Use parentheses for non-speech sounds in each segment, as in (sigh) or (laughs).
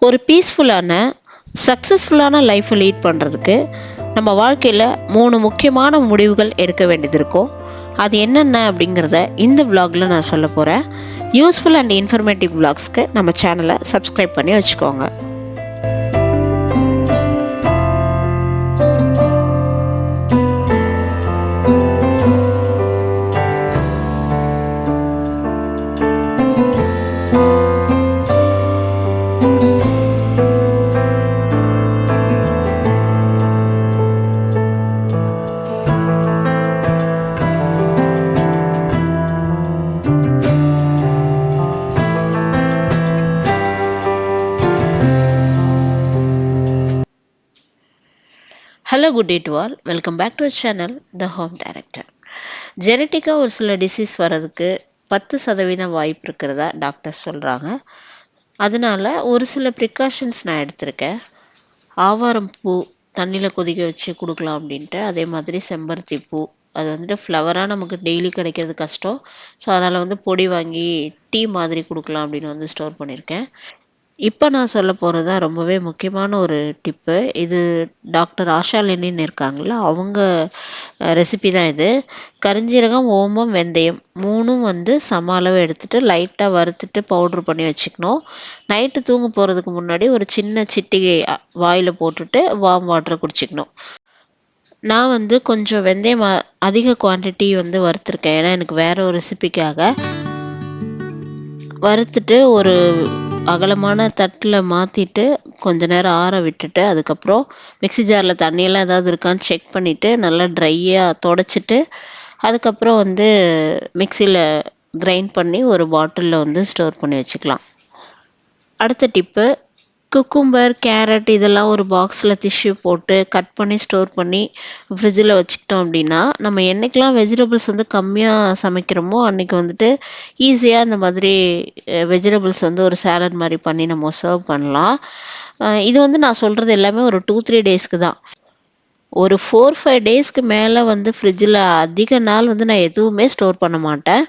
ஒரு பீஸ்ஃபுல்லான சக்ஸஸ்ஃபுல்லான லைஃப்பை லீட் பண்ணுறதுக்கு நம்ம வாழ்க்கையில் மூணு முக்கியமான முடிவுகள் எடுக்க வேண்டியது இருக்கும். அது என்னென்ன அப்படிங்கிறத இந்த vlogல நான் சொல்ல போகிறேன் யூஸ்ஃபுல் அண்ட் இன்ஃபர்மேட்டிவ் vlogsக்கு நம்ம சேனலை சப்ஸ்கிரைப் பண்ணி வச்சுக்கோங்க. Hello good day to all welcome back to channel the home director ஜெனட்டிக்காக ஒரு சில டிசீஸ் வர்றதுக்கு பத்து சதவீதம் வாய்ப்பு இருக்கிறதா டாக்டர் சொல்கிறாங்க அதனால் ஒரு சில ப்ரிகாஷன்ஸ் நான் எடுத்திருக்கேன். ஆவாரம் பூ தண்ணியில் கொதிக்க வச்சு கொடுக்கலாம் அப்படின்ட்டு. அதே மாதிரி செம்பருத்தி பூ. அது வந்துட்டு ஃப்ளவராக நமக்கு டெய்லி கிடைக்கிறது கஷ்டம். ஸோ அதனால் வந்து பொடி வாங்கி டீ மாதிரி கொடுக்கலாம் அப்படின்னு வந்து ஸ்டோர் பண்ணியிருக்கேன். இப்போ நான் சொல்ல போகிறது தான் ரொம்பவே முக்கியமான ஒரு டிப்பு. இது டாக்டர் ஆஷாலினின்னு லெனின் இருக்காங்களா அவங்க ரெசிபி தான் இது. கரிஞ்சீரகம் ஓமம் வெந்தயம் மூணும் வந்து சம அளவு எடுத்துகிட்டு லைட்டாக வறுத்துட்டு பவுட்ரு பண்ணி வச்சுக்கணும். நைட்டு தூங்க போகிறதுக்கு முன்னாடி ஒரு சின்ன சிட்டிகை வாயில் போட்டுட்டு வார்ம் வாட்டரை குடிச்சிக்கணும். நான் வந்து கொஞ்சம் வெந்தயம் அதிக குவான்டிட்டி வந்து வறுத்துருக்கேன். ஏன்னா எனக்கு வேறு ஒரு ரெசிபிக்காக வறுத்துட்டு ஒரு அகலமான தட்டில் மாற்றிட்டு கொஞ்ச நேரம் ஆற விட்டுட்டு அதுக்கப்புறம் மிக்ஸி ஜாரில் தண்ணியெல்லாம் ஏதாவது இருக்கான்னு செக் பண்ணிவிட்டு நல்லா ட்ரையாக தொடச்சிட்டு அதுக்கப்புறம் வந்து மிக்சியில் கிரைண்ட் பண்ணி ஒரு பாட்டிலில் வந்து ஸ்டோர் பண்ணி வச்சுக்கலாம். அடுத்த டிப்பு குக்கும்பர் கேரட் இதெல்லாம் ஒரு பாக்ஸில் டிஷ்யூ போட்டு கட் பண்ணி ஸ்டோர் பண்ணி ஃப்ரிட்ஜில் வச்சுக்கிட்டோம் அப்படின்னா நம்ம என்னைக்கெல்லாம் வெஜிடபிள்ஸ் வந்து கம்மியாக சமைக்கிறோமோ அன்றைக்கி வந்துட்டு ஈஸியாக இந்த மாதிரி வெஜிடபிள்ஸ் வந்து ஒரு சேலட் மாதிரி பண்ணி நம்ம சர்வ் பண்ணலாம். இது வந்து நான் சொல்கிறது எல்லாமே ஒரு டூ த்ரீ டேஸ்க்கு தான். ஒரு ஃபோர் ஃபைவ் டேஸ்க்கு மேலே வந்து ஃப்ரிட்ஜில் அதிக நாள் வந்து நான் எதுவுமே ஸ்டோர் பண்ண மாட்டேன்.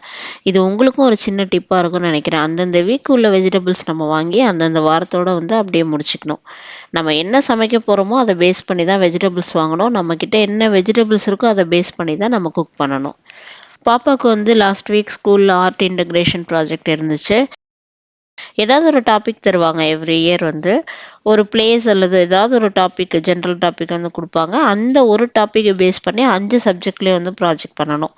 இது உங்களுக்கும் ஒரு சின்ன டிப்பாக இருக்கும்னு நினைக்கிறேன். அந்தந்த வீக் உள்ள வெஜிடபிள்ஸ் நம்ம வாங்கி அந்தந்த வாரத்தோட வந்து அப்படியே முடிச்சுக்கணும். நம்ம என்ன சமைக்க போகிறோமோ அதை பேஸ் பண்ணி தான் வெஜிடபிள்ஸ் வாங்கணும் நம்மக்கிட்ட என்ன வெஜிடபிள்ஸ் இருக்கோ அதை பேஸ் பண்ணி தான் நம்ம குக் பண்ணணும். பாப்பாவுக்கு வந்து லாஸ்ட் வீக் ஸ்கூலில் ஆர்ட் இன்டகிரேஷன் ப்ராஜெக்ட் இருந்துச்சு. ஏதாவது ஒரு டாபிக் தருவாங்க. எவ்ரி இயர் வந்து ஒரு பிளேஸ் அல்லது ஏதாவது ஒரு டாபிக் ஜென்ரல் டாபிக் வந்து கொடுப்பாங்க. அந்த ஒரு டாப்பிக்கை பேஸ் பண்ணி அஞ்சு சப்ஜெக்ட்லேயே வந்து ப்ராஜெக்ட் பண்ணணும்.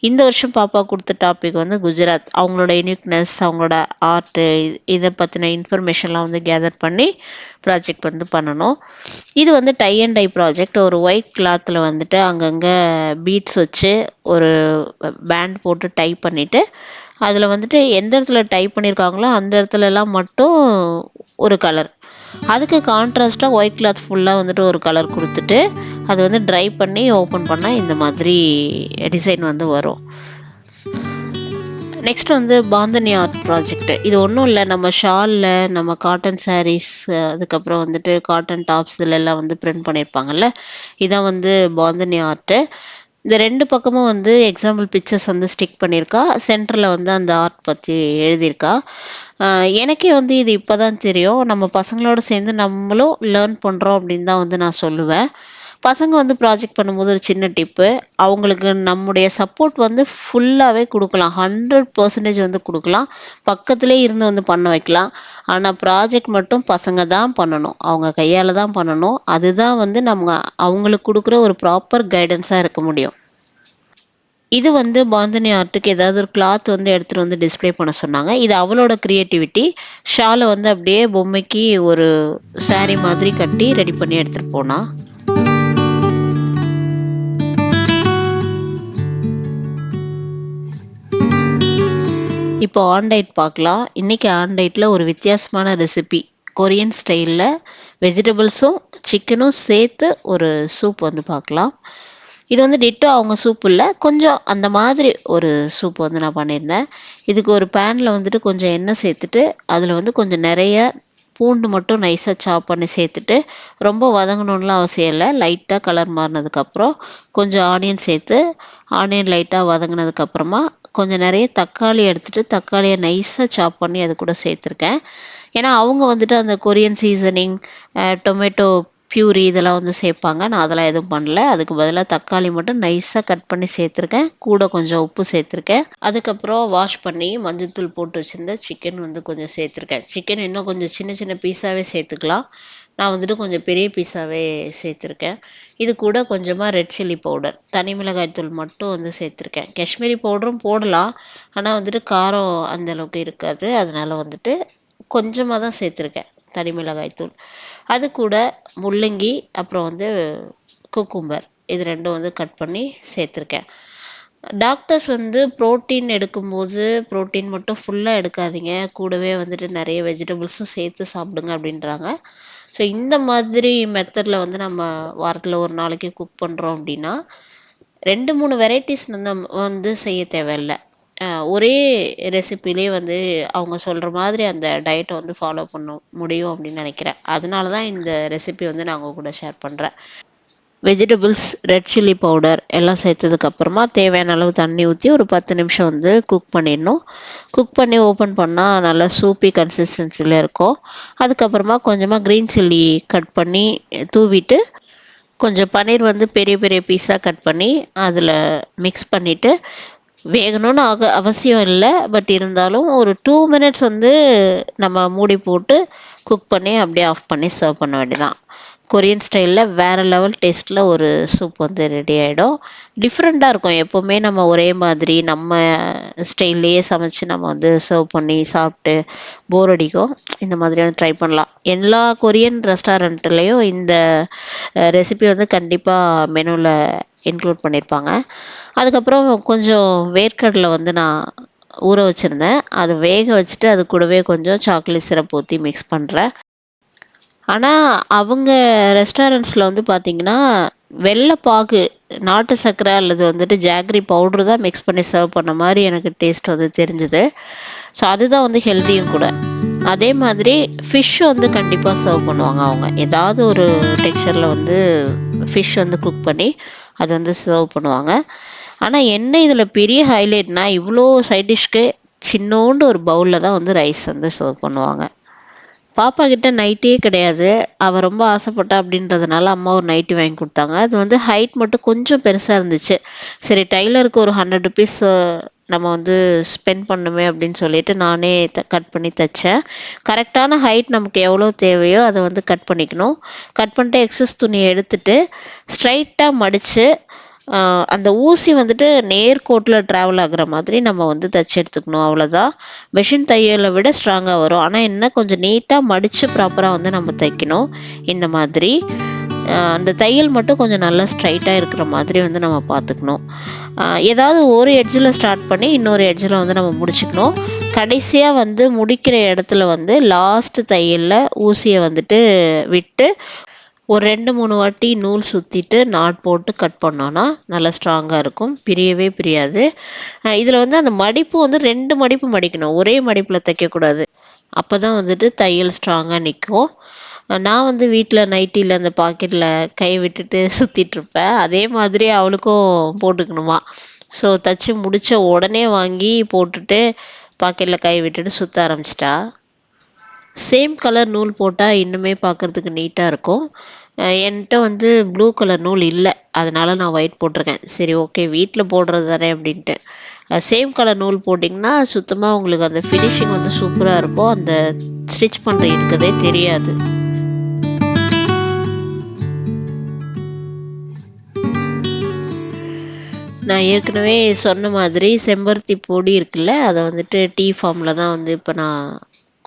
இந்த வருஷம் பாப்பா கொடுத்த டாபிக் வந்து குஜராத். அவங்களோட யூனிக்னஸ் அவங்களோட ஆர்ட்டு இதை பற்றின இன்ஃபர்மேஷன்லாம் வந்து கேதர் பண்ணி ப்ராஜெக்ட் வந்து பண்ணணும். இது வந்து டை அண்ட் டை ப்ராஜெக்ட் ஒரு ஒயிட் கிளாத்தில் வந்துட்டு அங்கங்கே பீட்ஸ் வச்சு ஒரு பேண்ட் போட்டு டை பண்ணிவிட்டு அதில் வந்துட்டு எந்த இடத்துல டைப் பண்ணியிருக்காங்களோ அந்த இடத்துலலாம் மட்டும் ஒரு கலர் அதுக்கு கான்ட்ராஸ்ட்டாக ஒயிட் கிளாத் ஃபுல்லாக வந்துட்டு ஒரு கலர் கொடுத்துட்டு அது வந்து ட்ரை பண்ணி ஓப்பன் பண்ணால் இந்த மாதிரி டிசைன் வந்து வரும். நெக்ஸ்ட் வந்து பாந்தனி ஆர்ட் ப்ராஜெக்ட் இது ஒன்றும் இல்லை நம்ம ஷாலில் நம்ம காட்டன் சாரீஸ் அதுக்கப்புறம் வந்துட்டு காட்டன் டாப்ஸ் இதுல எல்லாம் வந்து பிரிண்ட் பண்ணியிருப்பாங்கல்ல இதான் வந்து பாந்தனி ஆர்ட்டு இந்த ரெண்டு பக்கமும் வந்து எக்ஸாம்பிள் பிக்சர்ஸ் வந்து ஸ்டிக் பண்ணியிருக்கா. சென்டரில் வந்து அந்த ஆர்ட் பற்றி எழுதியிருக்கா. எனக்கே வந்து இது இப்போ தான் தெரியும். நம்ம பசங்களோட சேர்ந்து நம்மளும் லேர்ன் பண்ணுறோம் அப்படின்னு தான் வந்து நான் சொல்லுவேன். பசங்க வந்து ப்ராஜெக்ட் பண்ணும்போது ஒரு சின்ன டிப்பு அவங்களுக்கு நம்முடைய சப்போர்ட் வந்து ஃபுல்லாகவே கொடுக்கலாம். ஹண்ட்ரட் பர்சன்டேஜ் வந்து கொடுக்கலாம். பக்கத்துலேயே இருந்து வந்து பண்ண வைக்கலாம். ஆனால் ப்ராஜெக்ட் மட்டும் பசங்க தான் பண்ணணும். அவங்க கையால் தான் பண்ணணும். அதுதான் வந்து நம்ம அவங்களுக்கு கொடுக்குற ஒரு ப்ராப்பர் கைடன்ஸாக இருக்க முடியும். இது வந்து பாந்தினி ஆர்ட்டுக்கு ஏதாவது ஒரு கிளாத் வந்து எடுத்துகிட்டு வந்து டிஸ்ப்ளே பண்ண சொன்னாங்க. இது அவளோட க்ரியேட்டிவிட்டி ஷாலை வந்து அப்படியே பொம்மைக்கு ஒரு saree மாதிரி கட்டி ரெடி பண்ணி எடுத்துகிட்டு போனால் இப்போ ஆன்டைட் பார்க்கலாம். இன்னைக்கு ஆன்டைட்டில் ஒரு வித்தியாசமான ரெசிபி கொரியன் ஸ்டைலில் வெஜிடபிள்ஸும் சிக்கனும் சேர்த்து ஒரு சூப் வந்து பார்க்கலாம். இது வந்து டிட்டோ அவங்க சூப் இல்லை. கொஞ்சம் அந்த மாதிரி ஒரு சூப் வந்து நான் பண்ணியிருந்தேன். இதுக்கு ஒரு பேனில் வந்துட்டு கொஞ்சம் எண்ணெய் சேர்த்துட்டு அதில் வந்து கொஞ்சம் நிறைய பூண்டு மட்டும் நைஸாக சாப் பண்ணி சேர்த்துட்டு ரொம்ப வதங்கணும்லாம் அவசியம் இல்லை. லைட்டாக கலர் மாறினதுக்கப்புறம் கொஞ்சம் ஆனியன் சேர்த்து ஆனியன் லைட்டாக வதங்கினதுக்கப்புறமா கொஞ்சம் நிறைய தக்காளி எடுத்துகிட்டு தக்காளியை நைஸாக சாப் பண்ணி அது கூட சேர்த்துருக்கேன். ஏன்னா அவங்க வந்துட்டு அந்த கொரியன் சீசனிங் டொமேட்டோ பியூரி இதெல்லாம் வந்து சேர்ப்பாங்க. நான் அதெல்லாம் எதுவும் பண்ணல. அதுக்கு பதிலாக தக்காளி மட்டும் நைஸாக கட் பண்ணி சேர்த்துருக்கேன். கூட கொஞ்சம் உப்பு சேர்த்துருக்கேன். அதுக்கப்புறம் வாஷ் பண்ணி மஞ்சள்தூள் போட்டு வச்சுருந்த சிக்கன் வந்து கொஞ்சம் சேர்த்துருக்கேன். சிக்கன் இன்னும் கொஞ்சம் சின்ன சின்ன பீஸாகவே சேர்த்துக்கலாம். நான் வந்துட்டு கொஞ்சம் பெரிய பீஸாகவே சேர்த்துருக்கேன். இது கூட கொஞ்சமாக ரெட் சில்லி பவுடர் தனி மிளகாய் தூள் மட்டும் வந்து சேர்த்துருக்கேன். காஷ்மீரி பவுடரும் போடலாம். ஆனால் வந்துட்டு காரம் அந்த அளவுக்கு இருக்காது. அதனால் வந்துட்டு கொஞ்சமாக தான் சேர்த்துருக்கேன். தனி மிளகாய்த்தூள் அது கூட முள்ளங்கி அப்புறம் வந்து குக்கும்பர் இது ரெண்டும் வந்து கட் பண்ணி சேர்த்துருக்கேன். டாக்டர்ஸ் வந்து ப்ரோட்டீன் எடுக்கும்போது ப்ரோட்டீன் மட்டும் ஃபுல்லாக எடுக்காதீங்க. கூடவே வந்துட்டு நிறைய வெஜிடபிள்ஸும் சேர்த்து சாப்பிடுங்க அப்படின்றாங்க. ஸோ இந்த மாதிரி மெத்தடில் வந்து நம்ம வாரத்தில் ஒரு நாளைக்கு குக் பண்ணுறோம் அப்படின்னா ரெண்டு மூணு வெரைட்டிஸ் நம்ம வந்து செய்ய தேவையில்ல. ஒரே ரெசிப்பிலே வந்து அவங்க சொல்கிற மாதிரி அந்த டயட்டை வந்து ஃபாலோ பண்ண முடியும் அப்படின்னு நினைக்கிறேன். அதனால தான் இந்த ரெசிபி வந்து நான் உங்கள் கூட ஷேர் பண்ணுறேன் வெஜிடபிள்ஸ் ரெட் சில்லி பவுடர் எல்லாம் சேர்த்ததுக்கப்புறமா தேவையான அளவு தண்ணி ஊற்றி ஒரு பத்து நிமிஷம் வந்து குக் பண்ணிடணும். குக் பண்ணி ஓப்பன் பண்ணால் நல்லா சூப்பி கன்சிஸ்டன்சியில் இருக்கும். அதுக்கப்புறமா கொஞ்சமாக க்ரீன் சில்லி கட் பண்ணி தூவிட்டு கொஞ்சம் பன்னீர் வந்து பெரிய பெரிய பீஸாக கட் பண்ணி அதில் மிக்ஸ் பண்ணிவிட்டு வேகணும்னு ஆக அவசியம் இல்லை. பட் இருந்தாலும் ஒரு டூ மினிட்ஸ் வந்து நம்ம மூடி போட்டு குக் பண்ணி அப்படியே ஆஃப் பண்ணி சர்வ் பண்ண வேண்டியதான் கொரியன் ஸ்டைலில் வேறு லெவல் டேஸ்ட்டில் ஒரு சூப் வந்து ரெடி ஆகிடும் டிஃப்ரெண்ட்டாக இருக்கும். எப்போவுமே நம்ம ஒரே மாதிரி நம்ம ஸ்டைல்லையே சமைச்சு நம்ம வந்து சர்வ் பண்ணி சாப்பிட்டு போர் அடிக்கும். இந்த மாதிரி வந்து ட்ரை பண்ணலாம். எல்லா கொரியன் ரெஸ்டாரண்ட்லேயும் இந்த ரெசிபி வந்து கண்டிப்பாக மெனுவில் இன்க்ளூட் பண்ணியிருப்பாங்க அதுக்கப்புறம் கொஞ்சம் வேர்க்கடலை வந்து நான் ஊற வச்சுருந்தேன். அதை வேக வச்சுட்டு அது கூடவே கொஞ்சம் சாக்லேட் சிரப் ஊற்றி மிக்ஸ் பண்ணுறேன் ஆனால் அவங்க ரெஸ்டாரண்ட்ஸில் வந்து பார்த்திங்கன்னா வெள்ளை பாகு நாட்டு சர்க்கரை அல்லது வந்துட்டு ஜாக்ரி பவுட்ரு தான் மிக்ஸ் பண்ணி சர்வ் பண்ண மாதிரி எனக்கு டேஸ்ட் வந்து தெரிஞ்சுது. ஸோ அதுதான் வந்து ஹெல்த்தியும் கூட. அதே மாதிரி ஃபிஷ் வந்து கண்டிப்பாக சர்வ் பண்ணுவாங்க அவங்க. ஏதாவது ஒரு டெக்ஸ்சரில் வந்து ஃபிஷ் வந்து குக் பண்ணி அது வந்து சர்வ் பண்ணுவாங்க. ஆனால் என்ன இதில் பெரிய ஹைலைட்னால் இவ்வளோ சைட் டிஷ்க்கு சின்னோண்டு ஒரு பவுலில் தான் வந்து ரைஸ் வந்து சர்வ் பண்ணுவாங்க. பாப்பா கிட்ட நைட்டே கிடையாது. அவள் ரொம்ப ஆசைப்பட்டா அப்படின்றதுனால அம்மா ஒரு நைட்டி வாங்கி கொடுத்தாங்க. அது வந்து ஹைட் மட்டும் கொஞ்சம் பெருசாக இருந்துச்சு. சரி டைலருக்கு ஒரு ஹண்ட்ரட் ருபீஸ் நம்ம வந்து ஸ்பெண்ட் பண்ணுமே அப்படின்னு சொல்லிட்டு நானே த கட் பண்ணி தைச்சேன். கரெக்டான ஹைட் நமக்கு எவ்வளோ தேவையோ அதை வந்து கட் பண்ணிக்கணும். கட் பண்ணிட்டு எக்ஸஸ் துணியை எடுத்துட்டு ஸ்ட்ரைட்டாக மடித்து அந்த ஊசி வந்துட்டு நேர்கோட்டில் ட்ராவல் ஆகுற மாதிரி நம்ம வந்து தைச்சி எடுத்துக்கணும். அவ்வளோதான் மிஷின் தையலை விட ஸ்ட்ராங்காக வரும். ஆனால் என்ன கொஞ்சம் நீட்டாக மடித்து ப்ராப்பராக வந்து நம்ம தைக்கணும். இந்த மாதிரி. அந்த தையல் மட்டும் கொஞ்சம் நல்லா ஸ்ட்ரைட்டாக இருக்கிற மாதிரி வந்து நம்ம பார்த்துக்கணும். ஏதாவது ஒரு எட்ஜில் ஸ்டார்ட் பண்ணி இன்னொரு எட்ஜில் வந்து நம்ம முடிச்சுக்கணும். கடைசியாக வந்து முடிக்கிற இடத்துல வந்து லாஸ்ட் தையலில் ஊசியை வந்துட்டு விட்டு ஒரு ரெண்டு மூணு வாட்டி நூல் சுற்றிட்டு நாட் போட்டு கட் பண்ணோன்னா நல்லா ஸ்ட்ராங்காக இருக்கும். பிரியவே பிரியாது. இதில் வந்து அந்த மடிப்பு வந்து ரெண்டு மடிப்பு மடிக்கணும். ஒரே மடிப்பில் தைக்கக்கூடாது. அப்போ தான் வந்துட்டு தையல் ஸ்ட்ராங்காக நிற்கும் நான் வந்து வீட்டில் நைட்டியில் அந்த பாக்கெட்டில் கை விட்டுட்டு (laughs) சுற்றிட்டுருப்பேன் அதே மாதிரி அவளுக்கும் போட்டுக்கணுமா. ஸோ தைச்சி முடித்த உடனே வாங்கி போட்டுட்டு பாக்கெட்டில் கை விட்டுட்டு சுற்ற ஆரம்பிச்சிட்டா. சேம் கலர் நூல் போட்டால் இன்னுமே பார்க்குறதுக்கு நீட்டாக இருக்கும். என்கிட்ட வந்து ப்ளூ கலர் நூல் இல்லை. அதனால் நான் ஒயிட் போட்டிருக்கேன். சரி ஓகே வீட்டில் போடுறது தானே அப்படின்ட்டு. சேம் கலர் நூல் போட்டிங்கன்னா சுத்தமாக உங்களுக்கு அந்த ஃபினிஷிங் வந்து சூப்பராக இருக்கும். அந்த ஸ்டிச் பண்ணுற இருக்கதே தெரியாது. நான் ஏற்கனவே சொன்ன மாதிரி செம்பருத்தி பொடி இருக்குல்ல அதை வந்துட்டு டீ ஃபார்மில் தான் வந்து இப்போ நான்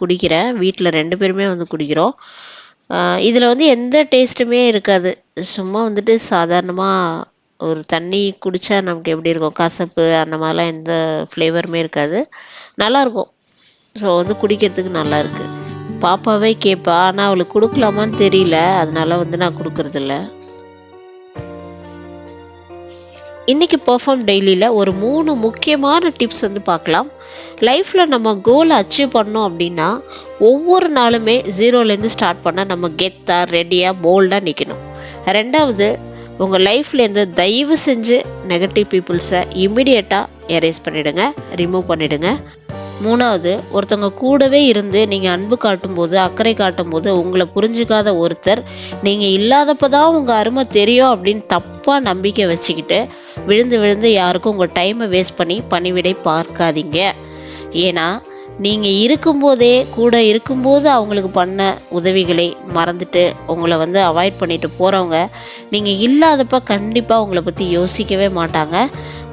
குடிக்கிறேன். வீட்டில் ரெண்டு பேருமே வந்து குடிக்கிறோம். இதில் வந்து எந்த டேஸ்ட்டுமே இருக்காது. சும்மா வந்துட்டு சாதாரணமாக ஒரு தண்ணி குடித்தா நமக்கு எப்படி இருக்கும்? கசப்பு அந்த மாதிரிலாம் எந்த ஃப்ளேவருமே இருக்காது. நல்லாயிருக்கும் ஸோ வந்து குடிக்கிறதுக்கு நல்லா இருக்குது பாப்பாவே கேட்பா ஆனால் அவளுக்கு கொடுக்கலாமான்னு தெரியல. அதனால வந்து நான் கொடுக்குறதில்ல. இன்றைக்கி பர்ஃபார்ம் டெய்லியில் ஒரு மூணு முக்கியமான டிப்ஸ் வந்து பார்க்கலாம். லைஃப்பில் நம்ம கோலை அச்சீவ் பண்ணோம் அப்படின்னா ஒவ்வொரு நாளுமே ஜீரோலேருந்து ஸ்டார்ட் பண்ணால் நம்ம கெத்தாக ரெடியாக போல்டாக நிற்கணும் ரெண்டாவது உங்கள் லைஃப்லேருந்து தயவு செஞ்சு நெகட்டிவ் பீப்புள்ஸை இமிடியேட்டாக எரேஸ் பண்ணிவிடுங்க ரிமூவ் பண்ணிவிடுங்க மூணாவது ஒருத்தவங்க கூடவே இருந்து நீங்கள் அன்பு காட்டும்போது அக்கறை காட்டும்போது உங்களை புரிஞ்சுக்காத ஒருத்தர் நீங்கள் இல்லாதப்ப தான் உங்கள் அருமை தெரியும் அப்படின்னு தப்பாக நம்பிக்கை வச்சுக்கிட்டு விழுந்து விழுந்து யாருக்கும் உங்கள் டைமை வேஸ்ட் பண்ணி பணிவிடை பார்க்காதீங்க. ஏன்னா நீங்கள் இருக்கும்போதே கூட இருக்கும்போது அவங்களுக்கு பண்ண உதவிகளை மறந்துட்டு உங்களை வந்து அவாய்ட் பண்ணிட்டு போகிறவங்க நீங்கள் இல்லாதப்ப கண்டிப்பாக உங்களை பற்றி யோசிக்கவே மாட்டாங்க.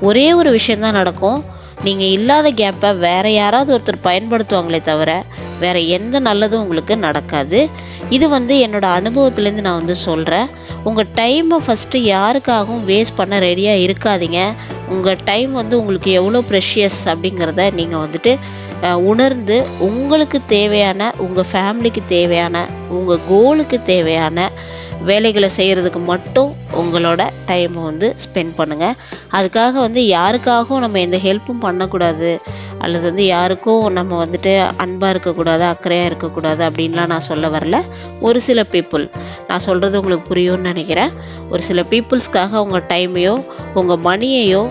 ஒரே ஒரு விஷயந்தான் நடக்கும். நீங்கள் இல்லாத கேப்பை வேறு யாராவது ஒருத்தர் பயன்படுத்துவாங்களே தவிர வேறு எந்த நல்லதும் உங்களுக்கு நடக்காது. இது வந்து என்னோடய அனுபவத்துலேருந்து நான் வந்து சொல்கிறேன் உங்கள் டைமை ஃபஸ்ட்டு யாருக்காகவும் வேஸ்ட் பண்ண ரெடியாக இருக்காதீங்க. உங்கள் டைம் வந்து உங்களுக்கு எவ்வளோ ப்ரெஷியஸ் அப்படிங்கிறத நீங்கள் வந்துட்டு உணர்ந்து உங்களுக்கு தேவையான உங்கள் ஃபேமிலிக்கு தேவையான உங்கள் கோலுக்கு தேவையான வேலைகளை செய்கிறதுக்கு மட்டும் உங்களோட டைமை வந்து ஸ்பெண்ட் பண்ணுங்கள் அதுக்காக வந்து யாருக்காகவும் நம்ம எந்த ஹெல்ப்பும் பண்ணக்கூடாது. அல்லது வந்து யாருக்கும் நம்ம வந்துட்டு அன்பாக இருக்கக்கூடாது அக்கறையாக இருக்கக்கூடாது அப்படின்லாம் நான் சொல்ல வரல. ஒரு சில பீப்புள் நான் சொல்கிறது உங்களுக்கு புரியும்னு நினைக்கிறேன். ஒரு சில பீப்புள்ஸ்க்காக உங்கள் டைமையோ உங்கள் மணியையோ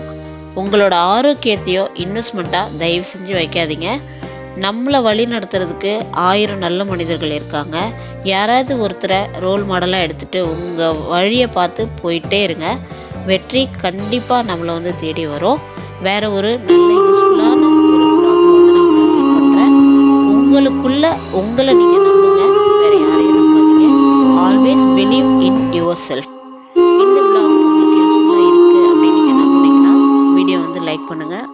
உங்களோட ஆரோக்கியத்தையோ இன்வெஸ்ட்மெண்ட்டாக தயவு செஞ்சு வைக்காதீங்க. நம்மளை வழி நடத்துறதுக்கு ஆயிரம் நல்ல மனிதர்கள் இருக்காங்க. யாராவது ஒருத்தரை ரோல் மாடலாக எடுத்துகிட்டு உங்கள் வழியை பார்த்து போயிட்டே இருங்க. வெற்றி கண்டிப்பாக நம்மளை வந்து தேடி வரும். வேறு ஒரு நல்ல யூஸ்ஃபுல்லான உங்களுக்குள்ள உங்களை நீங்கள் நம்புங்க. வேறு யாரையும் நம்பாதீங்க. Always believe in yourself இந்த யூஸ்ஃபுல்லாக இருக்குது அப்படின்னு நீங்கள் நம்பினீங்கன்னா வீடியோ வந்து லைக் பண்ணுங்கள்